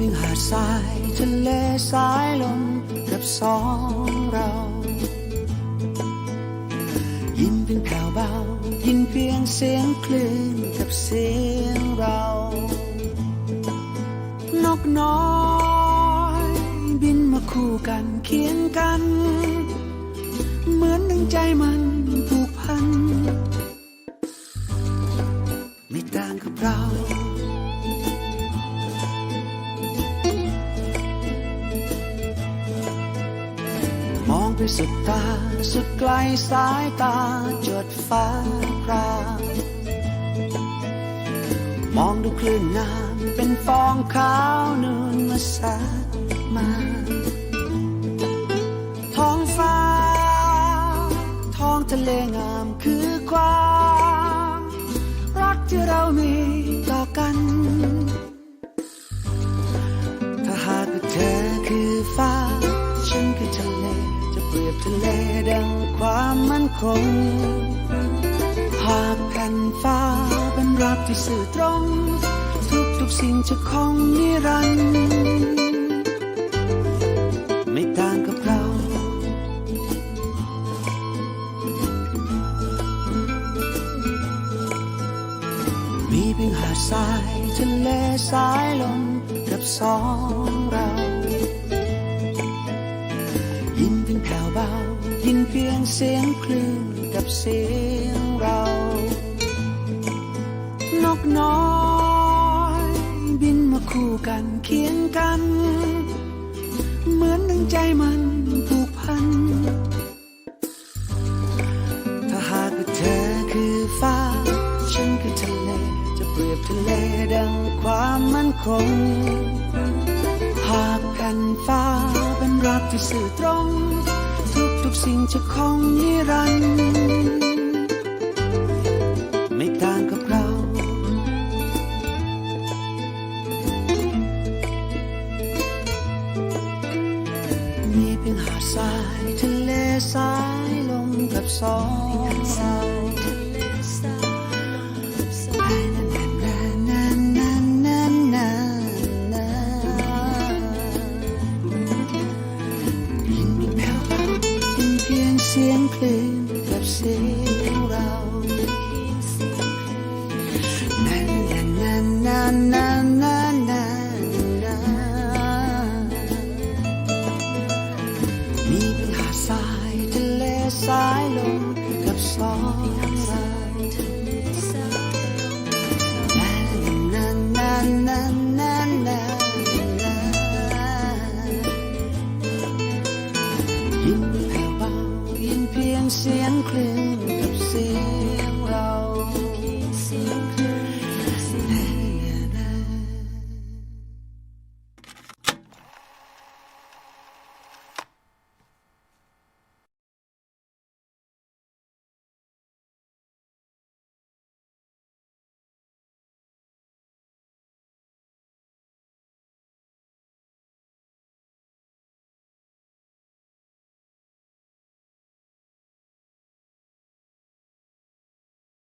เพียงหาดทรายทะเลสายลมกับสองเรา ยินเพียงแผ่วเบา ยินเพียงเสียงคลื่นกับเสียงเรา นกน้อยบินมาคู่กันเคียงกัน เหมือนดังใจมันผูกพัน ไม่ต่างกับเรา ไปสุดตา สุดไกลสายตาจดฟ้าครามองดูคลื่นน้ำเป็นฟองขาวนวลมาสัดมา ท้องฟ้า ท้องทะเลงามคือความ รักที่เรามีต่อกัน เปรียบทะเลดังความมั่นคงหากแผ่นฟ้าเป็นรักที่สื่อตรง ทุกทุกๆสิ่งจะคงนิรันดร์ไม่ต่างกับเรามีเพียงหาดทรายทะเลสายลมกับสองเรา ยินเพียงเสียงคลื่นกับเสียงเรา นกน้อยบินมาคู่กันเคียงกัน เหมือนดังใจมันผูกพัน ถ้าหากเธอคือฟ้า ฉันคือทะเล จะเปรียบทะเลดังความมั่นคง หากแผ่นฟ้าเป็นรักที่สื่อตรง ทุกสิ่งจะคงนิรันดร์ไม่ต่างกับเรามีเพียงหาดทรายทะเลสายลมกับสอง สายลมกับสองเรานานานานานานยินแผ่วเบายินเพียงเสียงคลื่นกับเสีย